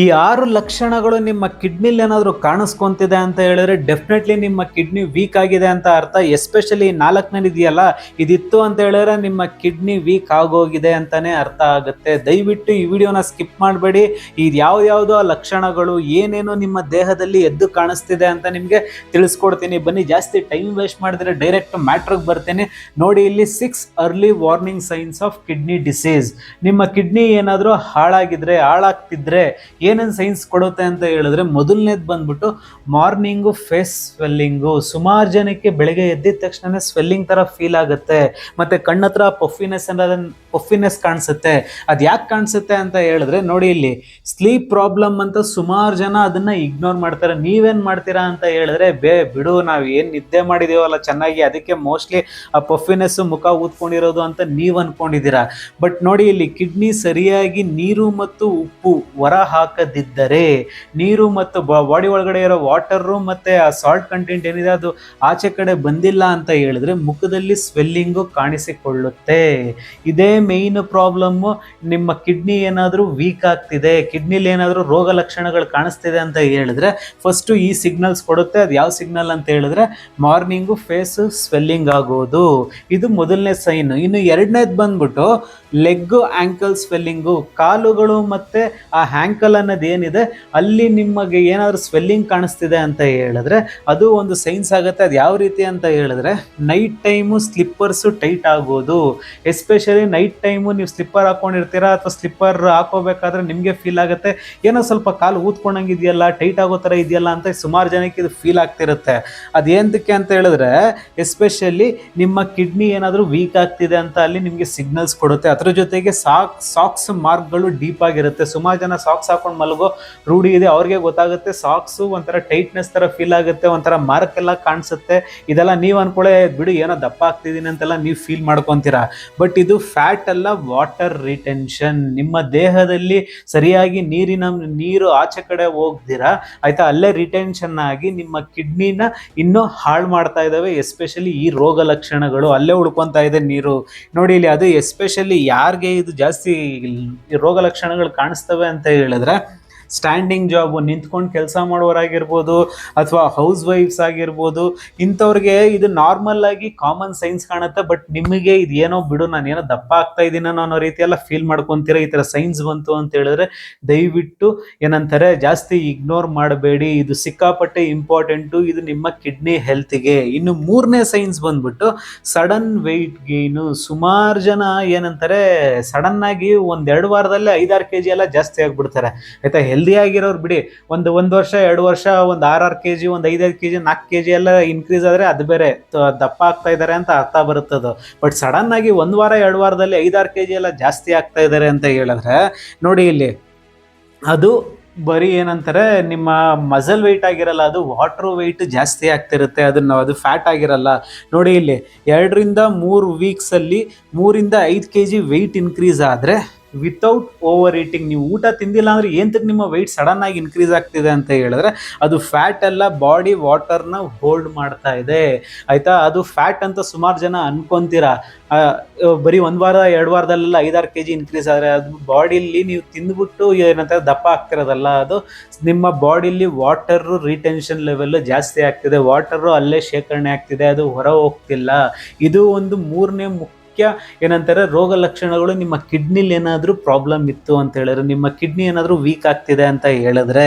ಈ ಆರು ಲಕ್ಷಣಗಳು ನಿಮ್ಮ ಕಿಡ್ನಿಲಿ ಏನಾದರೂ ಕಾಣಿಸ್ಕೊಂತಿದೆ ಅಂತ ಹೇಳಿದ್ರೆ ಡೆಫಿನೆಟ್ಲಿ ನಿಮ್ಮ ಕಿಡ್ನಿ ವೀಕ್ ಆಗಿದೆ ಅಂತ ಅರ್ಥ. ಎಸ್ಪೆಷಲಿ ನಾಲ್ಕನೇ ಇದೆಯಲ್ಲ, ಇದಿತ್ತು ಅಂತ ಹೇಳಿದ್ರೆ ನಿಮ್ಮ ಕಿಡ್ನಿ ವೀಕ್ ಆಗೋಗಿದೆ ಅಂತಲೇ ಅರ್ಥ ಆಗುತ್ತೆ. ದಯವಿಟ್ಟು ಈ ವಿಡಿಯೋನ ಸ್ಕಿಪ್ ಮಾಡಬೇಡಿ. ಇದು ಯಾವ್ಯಾವುದೋ ಲಕ್ಷಣಗಳು, ಏನೇನೋ ನಿಮ್ಮ ದೇಹದಲ್ಲಿ ಎದ್ದು ಕಾಣಿಸ್ತಿದೆ ಅಂತ ನಿಮಗೆ ತಿಳಿಸ್ಕೊಡ್ತೀನಿ. ಬನ್ನಿ, ಜಾಸ್ತಿ ಟೈಮ್ ವೇಸ್ಟ್ ಮಾಡಿದ್ರೆ ಡೈರೆಕ್ಟ್ ಮ್ಯಾಟ್ರಿಗೆ ಬರ್ತೀನಿ. ನೋಡಿ, ಇಲ್ಲಿ six early warning signs of kidney disease ನಿಮ್ಮ ಕಿಡ್ನಿ ಏನಾದರೂ ಹಾಳಾಗಿದ್ರೆ, ಹಾಳಾಗ್ತಿದ್ರೆ ಏನೇನು ಸೈನ್ಸ್ ಕೊಡುತ್ತೆ ಅಂತ ಹೇಳಿದ್ರೆ ಮೊದಲನೇದು ಬಂದ್ಬಿಟ್ಟು ಮಾರ್ನಿಂಗು ಫೇಸ್ ಸ್ವೆಲ್ಲಿಂಗು ಸುಮಾರು ಜನಕ್ಕೆ ಬೆಳಗ್ಗೆ ಎದ್ದಿದ ತಕ್ಷಣ ಸ್ವೆಲ್ಲಿಂಗ್ ಥರ ಫೀಲ್ ಆಗುತ್ತೆ. ಮತ್ತು ಕಣ್ಣತ್ರ ಪಫಿನೆಸ್ ಅನ್ನೋದ ಪಫಿನೆಸ್ ಕಾಣಿಸುತ್ತೆ. ಅದು ಯಾಕೆ ಕಾಣಿಸುತ್ತೆ ಅಂತ ಹೇಳಿದ್ರೆ ನೋಡಿ ಇಲ್ಲಿ ಸ್ಲೀಪ್ ಪ್ರಾಬ್ಲಮ್ ಅಂತ ಸುಮಾರು ಜನ ಅದನ್ನ ಇಗ್ನೋರ್ ಮಾಡ್ತಾರೆ. ನೀವೇನು ಮಾಡ್ತೀರಾ ಅಂತ ಹೇಳಿದ್ರೆ, ಬೇ ಬಿಡು, ನಾವು ಏನು ನಿದ್ದೆ ಮಾಡಿದೀವಲ್ಲ ಚೆನ್ನಾಗಿ ಅದಕ್ಕೆ ಮೋಸ್ಟ್ಲಿ ಆ ಪಫಿನೆಸ್ ಮುಖ ಊದ್ಕೊಂಡಿರೋದು ಅಂತ ನೀವು ಅಂದ್ಕೊಂಡಿದ್ದೀರಾ ಬಟ್ ನೋಡಿ ಇಲ್ಲಿ ಕಿಡ್ನಿ ಸರಿಯಾಗಿ ನೀರು ಮತ್ತು ಉಪ್ಪು ಹೊರ ಹಾಕದಿದ್ದರೆ ನೀರು ಮತ್ತು ಬಾಡಿ ಒಳಗಡೆ ಇರೋ ವಾಟರು ಮತ್ತು ಆ ಸಾಲ್ಟ್ ಕಂಟೆಂಟ್ ಏನಿದೆ ಅದು ಆಚೆ ಕಡೆ ಬಂದಿಲ್ಲ ಅಂತ ಹೇಳಿದ್ರೆ ಮುಖದಲ್ಲಿ ಸ್ವೆಲ್ಲಿಂಗು ಕಾಣಿಸಿಕೊಳ್ಳುತ್ತೆ. ಇದೇ ಮೇಯ್ನ್ ಪ್ರಾಬ್ಲಮ್ಮು ನಿಮ್ಮ ಕಿಡ್ನಿ ಏನಾದರೂ ವೀಕ್ ಆಗ್ತಿದೆ ಕಿಡ್ನಿಲಿ ಏನಾದರೂ ರೋಗ ಲಕ್ಷಣಗಳು ಕಾಣಿಸ್ತಿದೆ ಅಂತ ಹೇಳಿದ್ರೆ ಫಸ್ಟು ಈ ಸಿಗ್ನಲ್ಸ್ ಕೊಡುತ್ತೆ. ಅದು ಯಾವ ಸಿಗ್ನಲ್ ಅಂತ ಹೇಳಿದ್ರೆ ಮಾರ್ನಿಂಗು ಫೇಸ್ ಸ್ವೆಲ್ಲಿಂಗ್ ಆಗೋದು. ಇದು ಮೊದಲನೇ ಸೈನ್ ಇನ್ನು ಎರಡನೇದು ಬಂದ್ಬಿಟ್ಟು ಲೆಗ್ಗು ಆ್ಯಂಕಲ್ ಸ್ವೆಲ್ಲಿಂಗು ಕಾಲುಗಳು ಮತ್ತು ಆ ಹ್ಯಾಂಕಲ್ ಅನ್ನೋದು ಏನಿದೆ ಅಲ್ಲಿ ನಿಮಗೆ ಏನಾದರೂ ಸ್ವೆಲ್ಲಿಂಗ್ ಕಾಣಿಸ್ತಿದೆ ಅಂತ ಹೇಳಿದ್ರೆ, ಅದು ಒಂದು ಸೈನ್ಸ್ ಆಗುತ್ತೆ. ಅದು ಯಾವ ರೀತಿ ಅಂತ ಹೇಳಿದ್ರೆ ನೈಟ್ ಟೈಮು ಸ್ಲಿಪ್ಪರ್ಸು ಟೈಟ್ ಆಗೋದು. ಎಸ್ಪೆಷಲಿ ನೈಟ್ ಟೈಮು ನೀವು ಸ್ಲಿಪ್ಪರ್ ಹಾಕೊಂಡಿರ್ತೀರಾ ಅಥವಾ ಸ್ಲಿಪ್ಪರ್ ಹಾಕೋಬೇಕಾದ್ರೆ ನಿಮಗೆ ಫೀಲ್ ಆಗುತ್ತೆ. ಏನೋ ಸ್ವಲ್ಪ ಕಾಲು ಊದ್ಕೊಂಡಂಗಿದೆಯಲ್ಲ ಟೈಟ್ ಆಗೋ ಥರ ಇದೆಯಲ್ಲ ಅಂತ ಸುಮಾರು ಜನಕ್ಕೆ ಇದು ಫೀಲ್ ಆಗ್ತಿರುತ್ತೆ. ಅದೇಂತಕ್ಕೆ ಅಂತ ಹೇಳಿದ್ರೆ ಎಸ್ಪೆಷಲಿ ನಿಮ್ಮ ಕಿಡ್ನಿ ಏನಾದರೂ ವೀಕ್ ಆಗ್ತಿದೆ ಅಂತ ಅಲ್ಲಿ ನಿಮಗೆ ಸಿಗ್ನಲ್ಸ್ ಕೊಡುತ್ತೆ. ಅದ್ರ ಜೊತೆಗೆ ಸಾಕ್ ಸಾಕ್ಸ್ ಮಾರ್ಕ್ಗಳು ಡೀಪ್ ಆಗಿರುತ್ತೆ. ಸುಮಾರು ಜನ ಸಾಕ್ಸ್ ಹಾಕೊಂಡು ಮಲಗೋ ರೂಢಿ ಇದೆ, ಅವ್ರಿಗೆ ಗೊತ್ತಾಗುತ್ತೆ. ಸಾಕ್ಸು ಒಂಥರ ಟೈಟ್ನೆಸ್ ಥರ ಫೀಲ್ ಆಗುತ್ತೆ, ಒಂಥರ ಮಾರ್ಕ್ ಎಲ್ಲ ಕಾಣಿಸುತ್ತೆ. ಇದೆಲ್ಲ ನೀವು ಅನ್ಕೊಳ್ಳೆ ಬಿಡು, ಏನೋ ದಪ್ಪ ಆಗ್ತಿದ್ದೀನಿ ಅಂತೆಲ್ಲ ನೀವು ಫೀಲ್ ಮಾಡ್ಕೊತೀರಾ. ಬಟ್ ಇದು ಫ್ಯಾಟ್ ಅಲ್ಲ, ವಾಟರ್ ರಿಟೆನ್ಷನ್. ನಿಮ್ಮ ದೇಹದಲ್ಲಿ ಸರಿಯಾಗಿ ನೀರಿನ, ನೀರು ಆಚೆ ಕಡೆ ಹೋಗ್ದಿರಾ, ಆಯ್ತಾ? ಅಲ್ಲೇ ರಿಟೆನ್ಷನ್ ಆಗಿ ನಿಮ್ಮ ಕಿಡ್ನಿನ ಇನ್ನೂ ಹಾಳು ಮಾಡ್ತಾ ಇದ್ದಾವೆ ಎಸ್ಪೆಷಲಿ ಈ ರೋಗ ಲಕ್ಷಣಗಳು. ಅಲ್ಲೇ ಉಳ್ಕೊತಾ ಇದೆ ನೀರು. ನೋಡಿ ಇಲ್ಲಿ ಅದು ಎಸ್ಪೆಷಲಿ ಯಾರಿಗೆ ಇದು ಜಾಸ್ತಿ ರೋಗ ಲಕ್ಷಣಗಳು ಕಾಣಿಸ್ತವೆ ಅಂತ ಹೇಳಿದ್ರೆ ಸ್ಟ್ಯಾಂಡಿಂಗ್ ಜಾಬು ನಿಂತ್ಕೊಂಡು ಕೆಲಸ ಮಾಡೋರಾಗಿರ್ಬೋದು ಅಥವಾ ಹೌಸ್ ವೈಫ್ಸ್ ಆಗಿರ್ಬೋದು, ಇಂಥವ್ರಿಗೆ ಇದು ನಾರ್ಮಲ್ ಆಗಿ ಕಾಮನ್ ಸೈನ್ಸ್ ಕಾಣುತ್ತೆ ಬಟ್ ನಿಮಗೆ ಇದು ಏನೋ ಬಿಡು ನಾನು ಏನೋ ದಪ್ಪ ಆಗ್ತಾ ಇದ್ದೀನೋ ಅನ್ನೋ ರೀತಿ ಎಲ್ಲ ಫೀಲ್ ಮಾಡ್ಕೊತೀರ, ಈ ಥರ ಸೈನ್ಸ್ ಬಂತು ಅಂತ ಹೇಳಿದ್ರೆ ದಯವಿಟ್ಟು ಏನಂತಾರೆ, ಜಾಸ್ತಿ ಇಗ್ನೋರ್ ಮಾಡಬೇಡಿ, ಇದು ಸಿಕ್ಕಾಪಟ್ಟೆ ಇಂಪಾರ್ಟೆಂಟು ಇದು ನಿಮ್ಮ ಕಿಡ್ನಿ ಹೆಲ್ತ್ಗೆ ಇನ್ನು ಮೂರನೇ ಸೈನ್ಸ್ ಬಂದ್ಬಿಟ್ಟು ಸಡನ್ ವೆಯ್ಟ್ ಗೇನು ಸುಮಾರು ಜನ ಏನಂತಾರೆ ಸಡನ್ ಆಗಿ ಒಂದೆರಡು ವಾರದಲ್ಲೇ ಐದಾರು ಕೆ ಜಿ ಎಲ್ಲ ಜಾಸ್ತಿ ಆಗಿಬಿಡ್ತಾರೆ. ಆಯ್ತಾ ಹೆಲ್ದಿ ಆಗಿರೋರು ಬಿಡಿ. ಒಂದು ಒಂದು ವರ್ಷ, ಎರಡು ವರ್ಷ, ಒಂದು ಆರು ಆರು ಕೆ ಜಿ ಒಂದು ಐದೈದು ಕೆ ಜಿ ನಾಲ್ಕು ಕೆ ಜಿ ಎಲ್ಲ ಇನ್ಕ್ರೀಸ್ ಆದರೆ ಅದು ಬೇರೆ ದಪ್ಪ ಆಗ್ತಾ ಇದ್ದಾರೆ ಅಂತ ಅರ್ಥ ಬರುತ್ತದು ಬಟ್ ಸಡನ್ ಆಗಿ ಒಂದು ವಾರ, ಎರಡು ವಾರದಲ್ಲಿ ಐದಾರು ಕೆ ಜಿ ಎಲ್ಲ ಜಾಸ್ತಿ ಆಗ್ತಾ ಇದ್ದಾರೆ ಅಂತ ಹೇಳಿದ್ರೆ, ನೋಡಿ ಇಲ್ಲಿ, ಅದು ಬರೀ ಏನಂತಾರೆ, ನಿಮ್ಮ ಮಸಲ್ ವೆಯ್ಟ್ ಆಗಿರಲ್ಲ, ಅದು ವಾಟರ್ ವೆಯ್ಟ್ ಜಾಸ್ತಿ ಆಗ್ತಿರುತ್ತೆ, ಅದನ್ನು ಅದು ಫ್ಯಾಟ್ ಆಗಿರಲ್ಲ. ನೋಡಿ ಇಲ್ಲಿ, ಎರಡರಿಂದ ಮೂರು ವೀಕ್ಸಲ್ಲಿ ಮೂರಿಂದ ಐದು ಕೆ ಜಿ ವೆಯ್ಟ್ ಇನ್ಕ್ರೀಸ್ ಆದರೆ ವಿತೌಟ್ ಓವರ್ ಈಟಿಂಗ್ ನೀವು ಊಟ ತಿಂದಿಲ್ಲ ಅಂದ್ರೆ ಏಂತಕ್ಕೆ ನಿಮ್ಮ ವೆಯ್ಟ್ ಸಡನ್ ಆಗಿ ಇನ್ಕ್ರೀಸ್ ಆಗ್ತಿದೆ ಅಂತ ಹೇಳಿದ್ರೆ ಅದು ಫ್ಯಾಟ್ ಎಲ್ಲ ಬಾಡಿ ವಾಟರ್ನ ಹೋಲ್ಡ್ ಮಾಡ್ತಾ ಇದೆ. ಆಯಿತಾ? ಅದು ಫ್ಯಾಟ್ ಅಂತ ಸುಮಾರು ಜನ ಅನ್ಕೊಂತೀರಾ? ಬರೀ ಒಂದು ವಾರ, ಎರಡು ವಾರದಲ್ಲೆಲ್ಲ ಐದಾರು ಕೆ ಜಿ ಇನ್ಕ್ರೀಸ್ ಆದರೆ ಅದು ಬಾಡಿಲಿ ನೀವು ತಿಂದ್ಬಿಟ್ಟು ಏನಂತಾರೆ ದಪ್ಪ ಆಗ್ತಿರೋದಲ್ಲ ಅದು. ನಿಮ್ಮ ಬಾಡಿಲಿ ವಾಟರ್ ರಿಟೆನ್ಷನ್ ಲೆವೆಲ್ಲು ಜಾಸ್ತಿ ಆಗ್ತಿದೆ. ವಾಟರು ಅಲ್ಲೇ ಶೇಖರಣೆ ಆಗ್ತಿದೆ. ಅದು ಹೊರ ಹೋಗ್ತಿಲ್ಲ. ಇದು ಒಂದು ಮೂರನೇ ಮುಖ್ಯ ಏನಂತಾರೆ, ರೋಗ ಲಕ್ಷಣಗಳು ನಿಮ್ಮ ಕಿಡ್ನಿಲಿ ಏನಾದರೂ ಪ್ರಾಬ್ಲಮ್ ಇತ್ತು ಅಂತ ಹೇಳಿದ್ರೆ, ನಿಮ್ಮ ಕಿಡ್ನಿ ಏನಾದರೂ ವೀಕ್ ಆಗ್ತಿದೆ ಅಂತ ಹೇಳಿದ್ರೆ,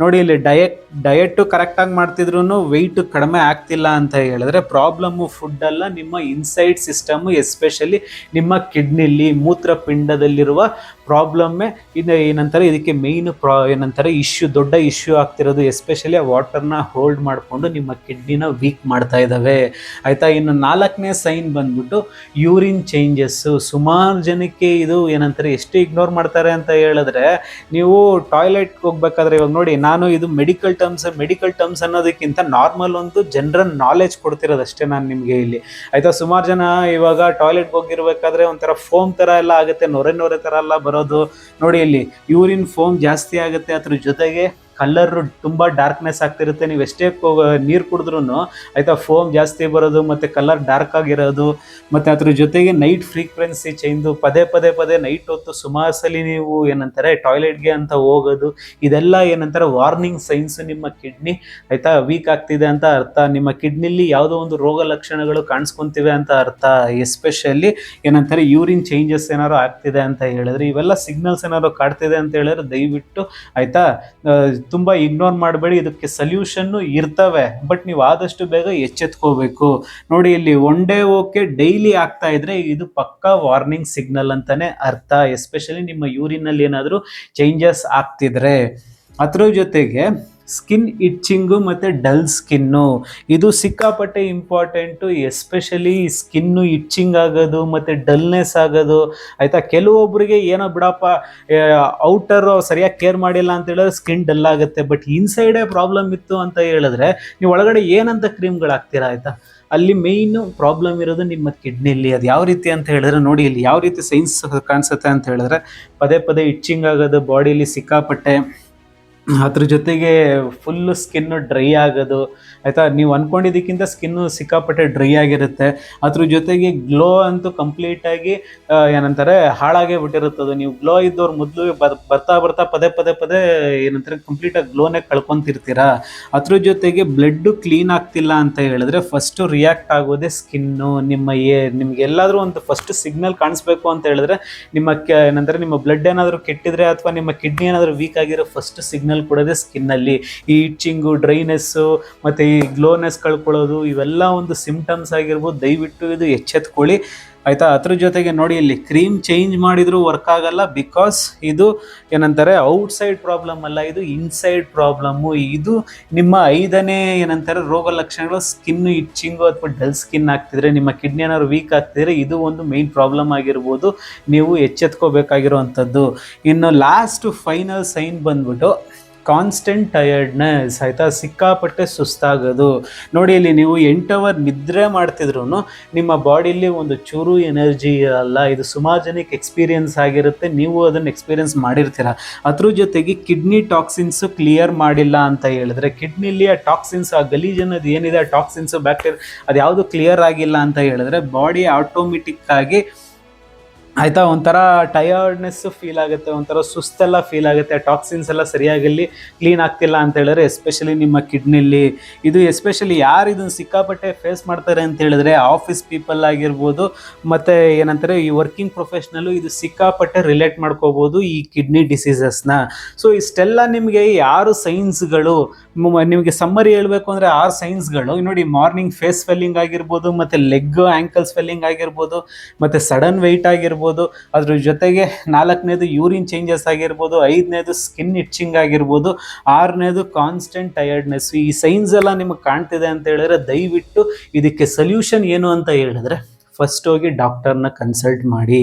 ನೋಡಿ ಇಲ್ಲಿ ಡಯಟ್, ಡಯಟು ಕರೆಕ್ಟಾಗಿ ಮಾಡ್ತಿದ್ರು ವೆಯ್ಟು ಕಡಿಮೆ ಆಗ್ತಿಲ್ಲ ಅಂತ ಹೇಳಿದ್ರೆ ಪ್ರಾಬ್ಲಮ್ಮು ಫುಡ್ಡಲ್ಲ ನಿಮ್ಮ ಇನ್ಸೈಡ್ ಸಿಸ್ಟಮು ಎಸ್ಪೆಷಲಿ ನಿಮ್ಮ ಕಿಡ್ನಿಲಿ, ಮೂತ್ರಪಿಂಡದಲ್ಲಿರುವ ಪ್ರಾಬ್ಲಮ್ಮೇ ಇದು ಏನಂತಾರೆ, ಇದಕ್ಕೆ ಮೇಯ್ನ್ ಪ್ರಾ ಏನಂತಾರೆ ಇಶ್ಯೂ ದೊಡ್ಡ ಇಶ್ಯೂ ಆಗ್ತಿರೋದು ಎಸ್ಪೆಷಲಿ ಆ ವಾಟರ್ನ ಹೋಲ್ಡ್ ಮಾಡಿಕೊಂಡು ನಿಮ್ಮ ಕಿಡ್ನಿನ ವೀಕ್ ಮಾಡ್ತಾ ಇದ್ದಾವೆ ಆಯಿತಾ, ಇನ್ನು ನಾಲ್ಕನೇ ಸೈನ್ ಬಂದ್ಬಿಟ್ಟು ಯೂರಿನ್ ಚೇಂಜಸ್ಸು ಸುಮಾರು ಜನಕ್ಕೆ ಇದು ಏನಂತಾರೆ, ಎಷ್ಟು ಇಗ್ನೋರ್ ಮಾಡ್ತಾರೆ ಅಂತ ಹೇಳಿದ್ರೆ, ನೀವು ಟಾಯ್ಲೆಟ್ ಹೋಗ್ಬೇಕಾದ್ರೆ ಇವಾಗ ನೋಡಿ, ನಾನು ಇದು ಮೆಡಿಕಲ್ ಟರ್ಮ್ಸ್ ಮೆಡಿಕಲ್ ಟರ್ಮ್ಸ್ ಅನ್ನೋದಕ್ಕಿಂತ ನಾರ್ಮಲ್ ಒಂದು ಜನರಲ್ ನಾಲೆಜ್ ಕೊಡ್ತಿರೋದಷ್ಟೇ ನಾನು ನಿಮಗೆ ಇಲ್ಲಿ. ಆಯ್ತಾ, ಸುಮಾರು ಜನ ಇವಾಗ ಟಾಯ್ಲೆಟ್ ಹೋಗಿರ್ಬೇಕಾದ್ರೆ ಒಂಥರ ಫೋಮ್ ಥರ ಎಲ್ಲ ಆಗುತ್ತೆ, ನೊರೆ ನೊರೆ ಥರ ಎಲ್ಲ ಬರೋದು. ನೋಡಿ ಇಲ್ಲಿ ಯೂರಿನ್ ಫೋಮ್ ಜಾಸ್ತಿ ಆಗುತ್ತೆ ಅದ್ರ ಜೊತೆಗೆ ಕಲರ್ ತುಂಬ ಡಾರ್ಕ್ನೆಸ್ ಆಗ್ತಿರುತ್ತೆ. ನೀವು ಎಷ್ಟೇ ನೀರು ಕುಡಿದ್ರೂ ಆಯಿತಾ ಫೋಮ್ ಜಾಸ್ತಿ ಬರೋದು, ಮತ್ತು ಕಲರ್ ಡಾರ್ಕ್ ಆಗಿರೋದು, ಮತ್ತು ಅದ್ರ ಜೊತೆಗೆ ನೈಟ್ ಫ್ರೀಕ್ವೆನ್ಸಿ ಚೇಂಜು ಪದೇ ಪದೇ ಪದೇ ನೈಟ್ ಹೊತ್ತು ಸುಮಾರು ನೀವು ಏನಂತಾರೆ ಟಾಯ್ಲೆಟ್ಗೆ ಅಂತ ಹೋಗೋದು, ಇದೆಲ್ಲ ಏನಂತಾರೆ ವಾರ್ನಿಂಗ್ ಸೈನ್ಸ್ ನಿಮ್ಮ ಕಿಡ್ನಿ ಆಯಿತಾ ವೀಕ್ ಆಗ್ತಿದೆ ಅಂತ ಅರ್ಥ. ನಿಮ್ಮ ಕಿಡ್ನಿಲಿ ಯಾವುದೋ ಒಂದು ರೋಗ ಲಕ್ಷಣಗಳು ಕಾಣಿಸ್ಕೊಂತಿವೆ ಅಂತ ಅರ್ಥ. ಎಸ್ಪೆಷಲಿ ಏನಂತಾರೆ ಯೂರಿನ್ ಚೇಂಜಸ್ ಏನಾರು ಆಗ್ತಿದೆ ಅಂತ ಹೇಳಿದ್ರೆ, ಇವೆಲ್ಲ ಸಿಗ್ನಲ್ಸ್ ಏನಾದ್ರು ಕಾಡ್ತಿದೆ ಅಂತ ಹೇಳಿದ್ರೆ ದಯವಿಟ್ಟು ಆಯಿತಾ ತುಂಬ ಇಗ್ನೋರ್ ಮಾಡಬೇಡಿ, ಇದಕ್ಕೆ ಸೊಲ್ಯೂಷನ್ನು ಇರ್ತವೆ. ಬಟ್ ನೀವು ಆದಷ್ಟು ಬೇಗ ಎಚ್ಚೆತ್ಕೋಬೇಕು. ನೋಡಿ, ಇಲ್ಲಿ ಒನ್ ಡೇ ಓಕೆ ಡೈಲಿ ಆಗ್ತಾ ಇದ್ರೆ ಇದು ಪಕ್ಕಾ ವಾರ್ನಿಂಗ್ ಸಿಗ್ನಲ್ ಅಂತಾನೆ ಅರ್ಥ. ಎಸ್ಪೆಷಲಿ ನಿಮ್ಮ ಯೂರಿನಲ್ಲಿ ಏನಾದರೂ ಚೇಂಜಸ್ ಆಗ್ತಿದ್ರೆ. ಅದ್ರ ಜೊತೆಗೆ ಸ್ಕಿನ್ ಇಚ್ಚಿಂಗು ಮತ್ತು ಡಲ್ ಸ್ಕಿನ್ನು. ಇದು ಸಿಕ್ಕಾಪಟ್ಟೆ ಇಂಪಾರ್ಟೆಂಟು, ಎಸ್ಪೆಷಲಿ ಸ್ಕಿನ್ನು ಇಚ್ಚಿಂಗ್ ಆಗೋದು ಮತ್ತು ಡಲ್ನೆಸ್ ಆಗೋದು. ಆಯಿತಾ? ಕೆಲವೊಬ್ಬರಿಗೆ ಏನೋ ಬಿಡಪ್ಪ ಔಟರು ಸರಿಯಾಗಿ ಕೇರ್ ಮಾಡಿಲ್ಲ ಅಂತ ಹೇಳಿದ್ರೆ ಸ್ಕಿನ್ ಡಲ್ ಆಗುತ್ತೆ. ಬಟ್ ಇನ್ಸೈಡೇ ಪ್ರಾಬ್ಲಮ್ ಇತ್ತು ಅಂತ ಹೇಳಿದ್ರೆ ನೀವು ಒಳಗಡೆ ಏನಂತ ಕ್ರೀಮ್ಗಳು ಹಾಕ್ತೀರಾ ಆಯಿತಾ? ಅಲ್ಲಿ ಮೇಯ್ನು ಪ್ರಾಬ್ಲಮ್ ಇರೋದು ನಿಮ್ಮ ಕಿಡ್ನಿಲಿ. ಅದು ಯಾವ ರೀತಿ ಅಂತ ಹೇಳಿದ್ರೆ ನೋಡಿ, ಇಲ್ಲಿ ಯಾವ ರೀತಿ ಸೈನ್ಸ್ ಕಾಣಿಸುತ್ತೆ ಅಂತ ಹೇಳಿದ್ರೆ ಪದೇ ಪದೇ ಇಚ್ಚಿಂಗ್ ಆಗೋದು, ಬಾಡಿಲಿ ಸಿಕ್ಕಾಪಟ್ಟೆ ಅದ್ರ ಜೊತೆಗೆ ಫುಲ್ಲು ಸ್ಕಿನ್ನು ಡ್ರೈ ಆಗೋದು, ಆಯಿತಾ? ನೀವು ಅಂದ್ಕೊಂಡಿದ್ದಕ್ಕಿಂತ ಸ್ಕಿನ್ನು ಸಿಕ್ಕಾಪಟ್ಟೆ ಡ್ರೈ ಆಗಿರುತ್ತೆ. ಅದ್ರ ಜೊತೆಗೆ ಗ್ಲೋ ಅಂತೂ ಕಂಪ್ಲೀಟಾಗಿ ಏನಂತಾರೆ, ಹಾಳಾಗೇ ಬಿಟ್ಟಿರುತ್ತದೆ ನೀವು ಗ್ಲೋ ಇದ್ದವ್ರು ಮೊದಲು ಬರ್ತಾ ಬರ್ತಾ ಪದೇ ಪದೇ ಪದೇ ಏನಂತಾರೆ ಕಂಪ್ಲೀಟಾಗಿ ಗ್ಲೋನೇ ಕಳ್ಕೊತಿರ್ತೀರಾ? ಅದ್ರ ಜೊತೆಗೆ ಬ್ಲಡ್ಡು ಕ್ಲೀನ್ ಆಗ್ತಿಲ್ಲ ಅಂತ ಹೇಳಿದ್ರೆ ಫಸ್ಟು ರಿಯಾಕ್ಟ್ ಆಗೋದೇ ಸ್ಕಿನ್ನು ನಿಮ್ಮ ಏ, ನಿಮ್ಗೆ ಎಲ್ಲಾದರೂ ಒಂದು ಫಸ್ಟ್ ಸಿಗ್ನಲ್ ಕಾಣಿಸ್ಬೇಕು ಅಂತ ಹೇಳಿದ್ರೆ ನಿಮ್ಮ ಏನಂದರೆ ನಿಮ್ಮ ಬ್ಲಡ್ ಏನಾದರೂ ಕೆಟ್ಟಿದ್ರೆ ಅಥವಾ ನಿಮ್ಮ ಕಿಡ್ನಿ ಏನಾದರೂ ವೀಕ್ ಆಗಿರೋ ಫಸ್ಟ್ ಸಿಗ್ನಲ್ ಕೊಡೋದೇ ಸ್ಕಿನ್ನಲ್ಲಿ ಈ ಇಚ್ಚಿಂಗು ಡ್ರೈನೆಸ್ಸು ಮತ್ತು ಈ ಗ್ಲೋನೆಸ್ ಕಳ್ಕೊಳ್ಳೋದು, ಇವೆಲ್ಲ ಒಂದು ಸಿಂಪ್ಟಮ್ಸ್ ಆಗಿರ್ಬೋದು. ದಯವಿಟ್ಟು ಇದು ಎಚ್ಚೆತ್ಕೊಳ್ಳಿ. ಆಯಿತಾ? ಅದ್ರ ಜೊತೆಗೆ ನೋಡಿ, ಇಲ್ಲಿ ಕ್ರೀಮ್ ಚೇಂಜ್ ಮಾಡಿದರೂ ವರ್ಕ್ ಆಗಲ್ಲ. ಬಿಕಾಸ್ ಇದು ಏನಂತಾರೆ? ಔಟ್ಸೈಡ್ ಪ್ರಾಬ್ಲಮ್ ಅಲ್ಲ, ಇದು ಇನ್ಸೈಡ್ ಪ್ರಾಬ್ಲಮ್ಮು ಇದು ನಿಮ್ಮ ಐದನೇ ಏನಂತಾರೆ? ರೋಗ ಲಕ್ಷಣಗಳು ಸ್ಕಿನ್ ಇಚ್ಚಿಂಗು ಅಥವಾ ಡಲ್ ಸ್ಕಿನ್ ಆಗ್ತಿದ್ರೆ, ನಿಮ್ಮ ಕಿಡ್ನಿ ಏನಾದ್ರು ವೀಕ್ ಆಗ್ತಿದ್ರೆ, ಇದು ಒಂದು ಮೇನ್ ಪ್ರಾಬ್ಲಮ್ ಆಗಿರ್ಬೋದು. ನೀವು ಎಚ್ಚೆತ್ಕೋಬೇಕಾಗಿರುವಂಥದ್ದು. ಇನ್ನು ಲಾಸ್ಟ್ ಫೈನಲ್ ಸೈನ್ ಬಂದ್ಬಿಟ್ಟು ಕಾನ್ಸ್ಟೆಂಟ್ ಟಯರ್ಡ್ನೆಸ್ ಆಯಿತಾ? ಸಿಕ್ಕಾಪಟ್ಟೆ ಸುಸ್ತಾಗೋದು. ನೋಡಿ, ಇಲ್ಲಿ ನೀವು ಎಂಟು ಅವರ್ ನಿದ್ರೆ ಮಾಡ್ತಿದ್ರು ನಿಮ್ಮ ಬಾಡಿಲಿ ಒಂದು ಚೂರು ಎನರ್ಜಿ ಇರಲ್ಲ ಇದು ಸುಮಾರು ಜನಕ್ಕೆ ಎಕ್ಸ್ಪೀರಿಯನ್ಸ್ ಆಗಿರುತ್ತೆ, ನೀವು ಅದನ್ನು ಎಕ್ಸ್ಪೀರಿಯನ್ಸ್ ಮಾಡಿರ್ತೀರ? ಅದ್ರ ಜೊತೆಗೆ ಕಿಡ್ನಿ ಟಾಕ್ಸಿನ್ಸು ಕ್ಲಿಯರ್ ಮಾಡಿಲ್ಲ ಅಂತ ಹೇಳಿದ್ರೆ, ಕಿಡ್ನಿಲಿ ಆ ಟಾಕ್ಸಿನ್ಸ್, ಆ ಗಲೀಜ್ ಅನ್ನೋದು ಏನಿದೆ, ಆ ಟಾಕ್ಸಿನ್ಸು, ಬ್ಯಾಕ್ಟೀರಿಯಾ ಅದು ಯಾವುದು ಕ್ಲಿಯರ್ ಆಗಿಲ್ಲ ಅಂತ ಹೇಳಿದ್ರೆ, ಬಾಡಿ ಆಟೋಮೆಟಿಕ್ ಆಗಿ ಆಯಿತಾ, ಒಂಥರ ಟಯರ್ಡ್ನೆಸ್ ಫೀಲ್ ಆಗುತ್ತೆ, ಒಂಥರ ಸುಸ್ತೆಲ್ಲ ಫೀಲ್ ಆಗುತ್ತೆ ಟಾಕ್ಸಿನ್ಸ್ ಎಲ್ಲ ಸರಿಯಾಗಿಲ್ಲಿ ಕ್ಲೀನ್ ಆಗ್ತಿಲ್ಲ ಅಂತ ಹೇಳಿದ್ರೆ ಎಸ್ಪೆಷಲಿ ನಿಮ್ಮ ಕಿಡ್ನಿಲಿ ಇದು ಎಸ್ಪೆಷಲಿ ಯಾರು ಇದನ್ನು ಸಿಕ್ಕಾಪಟ್ಟೆ ಫೇಸ್ ಮಾಡ್ತಾರೆ ಅಂತ ಹೇಳಿದ್ರೆ ಆಫೀಸ್ ಪೀಪಲ್ ಆಗಿರ್ಬೋದು, ಮತ್ತು ಏನಂತಾರೆ, ಈ ವರ್ಕಿಂಗ್ ಪ್ರೊಫೆಷ್ನಲ್ಲು ಇದು ಸಿಕ್ಕಾಪಟ್ಟೆ ರಿಲೇಟ್ ಮಾಡ್ಕೋಬೋದು ಈ ಕಿಡ್ನಿ ಡಿಸೀಸಸ್ನ ಸೊ ಇಷ್ಟೆಲ್ಲ ನಿಮಗೆ ಯಾರು ಸೈನ್ಸ್ಗಳು ನಿಮಗೆ ಸಮ್ಮರಿ ಹೇಳಬೇಕು ಅಂದರೆ ಆರು ಸೈನ್ಸ್ಗಳು ನೋಡಿ ಮಾರ್ನಿಂಗ್ ಫೇಸ್ ಸ್ವೆಲ್ಲಿಂಗ್ ಆಗಿರ್ಬೋದು, ಮತ್ತು ಲೆಗ್ ಆ್ಯಂಕಲ್ ಸ್ವೆಲ್ಲಿಂಗ್ ಆಗಿರ್ಬೋದು, ಮತ್ತು ಸಡನ್ ವೆಯ್ಟ್ ಆಗಿರ್ಬೋದು ಅದ್ರ ಜೊತೆಗೆ ನಾಲ್ಕನೇದು ಯೂರಿನ್ ಚೇಂಜಸ್ ಆಗಿರ್ಬೋದು, ಐದನೇದು ಸ್ಕಿನ್ ಇಚ್ಚಿಂಗ್ ಆಗಿರ್ಬೋದು, ಆರನೇದು ಕಾನ್ಸ್ಟೆಂಟ್ ಟಯರ್ಡ್ನೆಸ್ ಈ ಸೈನ್ಸ್ ಎಲ್ಲ ನಿಮಗೆ ಕಾಣ್ತಿದೆ ಅಂತ ಹೇಳಿದ್ರೆ ದಯವಿಟ್ಟು ಇದಕ್ಕೆ ಸೊಲ್ಯೂಷನ್ ಏನು ಅಂತ ಹೇಳಿದ್ರೆ ಫಸ್ಟ್ ಹೋಗಿ ಡಾಕ್ಟರ್ನ ಕನ್ಸಲ್ಟ್ ಮಾಡಿ.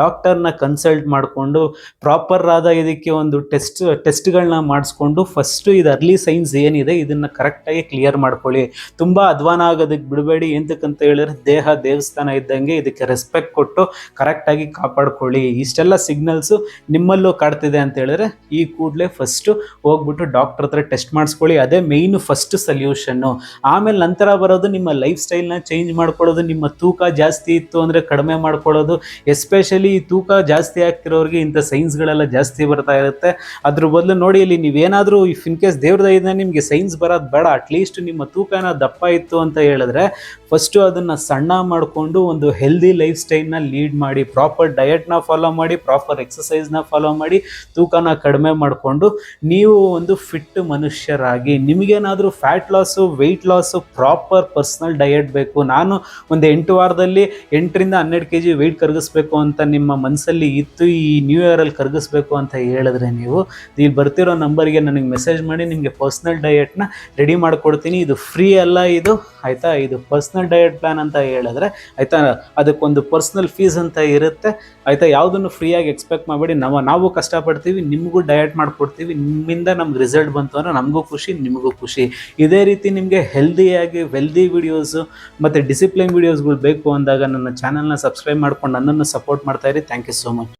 ಡಾಕ್ಟರ್ನ ಕನ್ಸಲ್ಟ್ ಮಾಡಿಕೊಂಡು ಪ್ರಾಪರ್ ಆದ ಇದಕ್ಕೆ ಒಂದು ಟೆಸ್ಟ್ ಟೆಸ್ಟ್ಗಳನ್ನ ಮಾಡಿಸ್ಕೊಂಡು ಫಸ್ಟು ಇದು ಅರ್ಲಿ ಸೈನ್ಸ್ ಏನಿದೆ ಇದನ್ನು ಕರೆಕ್ಟಾಗಿ ಕ್ಲಿಯರ್ ಮಾಡ್ಕೊಳ್ಳಿ. ತುಂಬ ಅಧ್ವಾನ ಆಗೋದಕ್ಕೆ ಬಿಡಬೇಡಿ. ಎಂತಕ್ಕಂತ ಹೇಳಿದ್ರೆ ದೇಹ, ದೇವಸ್ಥಾನ ಇದ್ದಂಗೆ ಇದಕ್ಕೆ ರೆಸ್ಪೆಕ್ಟ್ ಕೊಟ್ಟು ಕರೆಕ್ಟಾಗಿ ಕಾಪಾಡ್ಕೊಳ್ಳಿ. ಇಷ್ಟೆಲ್ಲ ಸಿಗ್ನಲ್ಸು ನಿಮ್ಮಲ್ಲೂ ಕಾಡ್ತಿದೆ ಅಂತ ಹೇಳಿದ್ರೆ ಈ ಕೂಡಲೇ ಫಸ್ಟು ಹೋಗ್ಬಿಟ್ಟು ಡಾಕ್ಟರ್ ಹತ್ರ ಟೆಸ್ಟ್ ಮಾಡಿಸ್ಕೊಳ್ಳಿ. ಅದೇ ಮೇಯ್ನು ಫಸ್ಟ್ ಸೊಲ್ಯೂಷನ್ನು ಆಮೇಲೆ ನಂತರ ಬರೋದು ನಿಮ್ಮ ಲೈಫ್ ಸ್ಟೈಲ್ನ ಚೇಂಜ್ ಮಾಡ್ಕೊಳ್ಳೋದು, ನಿಮ್ಮ ತೂಕ ಜಾಸ್ತಿ ಇತ್ತು ಅಂದರೆ ಕಡಿಮೆ ಮಾಡ್ಕೊಳ್ಳೋದು ಎಸ್ಪೆಷಲಿ ತೂಕ ಜಾಸ್ತಿ ಆಗ್ತಿರೋರಿಗೆ ಇಂಥ ಸೈನ್ಸ್ಗಳೆಲ್ಲ ಜಾಸ್ತಿ ಬರ್ತಾ ಇರುತ್ತೆ. ಅದ್ರ ಬದಲು ನೋಡಿ ಇಲ್ಲಿ ನೀವೇನಾದರೂ ಇಫ್ ಇನ್ ಕೇಸ್ ದೇವ್ರ ದಯದಿಂದ ನಿಮಗೆ ಸೈನ್ಸ್ ಬರೋದು ಬೇಡ ಅಟ್ಲೀಸ್ಟ್ ನಿಮ್ಮ ತೂಕ ಏನೋ ದಪ್ಪ ಇತ್ತು ಅಂತ ಹೇಳಿದ್ರೆ ಫಸ್ಟು ಅದನ್ನು ಸಣ್ಣ ಮಾಡಿಕೊಂಡು ಒಂದು ಹೆಲ್ದಿ ಲೈಫ್ ಸ್ಟೈಲ್ನ ಲೀಡ್ ಮಾಡಿ ಪ್ರಾಪರ್ ಡಯಟ್ನ ಫಾಲೋ ಮಾಡಿ ಪ್ರಾಪರ್ ಎಕ್ಸಸೈಸ್ನ ಫಾಲೋ ಮಾಡಿ ತೂಕನ ಕಡಿಮೆ ಮಾಡಿಕೊಂಡು ನೀವು ಒಂದು ಫಿಟ್ ಮನುಷ್ಯರಾಗಿ, ನಿಮಗೇನಾದರೂ fat loss weight loss proper personal diet ಬೇಕು. ನಾನು ಒಂದು ಎಂಟು ವಾರದಲ್ಲಿ ಎಂಟರಿಂದ ಹನ್ನೆರಡು ಕೆ ಜಿ ವೆಯ್ಟ್ ಕರಗಿಸ್ಬೇಕು ಅಂತ ನಿಮ್ಮ ಮನಸ್ಸಲ್ಲಿ ಇತ್ತು, ಈ ನ್ಯೂ ಇಯರಲ್ಲಿ ಕರಗಿಸ್ಬೇಕು ಅಂತ ಹೇಳಿದ್ರೆ ನೀವು, ಇಲ್ಲಿ ಬರ್ತಿರೋ ನಂಬರ್ಗೆ ನನಗೆ ಮೆಸೇಜ್ ಮಾಡಿ, ನಿಮಗೆ ಪರ್ಸ್ನಲ್ ಡಯಟ್ನ ರೆಡಿ ಮಾಡಿಕೊಡ್ತೀನಿ. ಇದು ಫ್ರೀ ಅಲ್ಲ ಇದು, ಆಯಿತಾ? ಇದು ಪರ್ಸ್ನಲ್ ಡಯಟ್ ಪ್ಲಾನ್ ಅಂತ ಹೇಳಿದ್ರೆ, ಆಯಿತಾ? ಅದಕ್ಕೊಂದು ಪರ್ಸ್ನಲ್ ಫೀಸ್ ಅಂತ ಇರುತ್ತೆ. ಆಯಿತಾ? ಯಾವುದನ್ನು ಫ್ರೀಯಾಗಿ ಎಕ್ಸ್ಪೆಕ್ಟ್ ಮಾಡಬೇಡಿ. ನಾವು ನಾವು ಕಷ್ಟಪಡ್ತೀವಿ, ನಿಮಗೂ ಡಯಟ್ ಮಾಡಿಕೊಡ್ತೀವಿ, ನಿಮ್ಮಿಂದ ನಮ್ಗೆ ರಿಸಲ್ಟ್ ಬಂತು ಅಂದರೆ ನಮಗೂ ಖುಷಿ, ನಿಮಗೂ ಖುಷಿ. ಇದೇ ರೀತಿ ನಿಮಗೆ ಹೆಲ್ದಿಯಾಗಿ ವೆಲ್ದಿ ವಿಡಿಯೋಸು ಮತ್ತು ಡಿಸಿಪ್ಲಿನ್ ವೀಡಿಯೋಸ್ಗಳು ಬೇಕು ಅಂದಾಗ ನನ್ನ ಚಾನೆಲ್ನ ಸಬ್ಸ್ಕ್ರೈಬ್ ಮಾಡ್ಕೊಂಡು ನನ್ನನ್ನು ಸಪೋರ್ಟ್ ಮಾಡ್ತಾ ಇರಿ. Thank you so much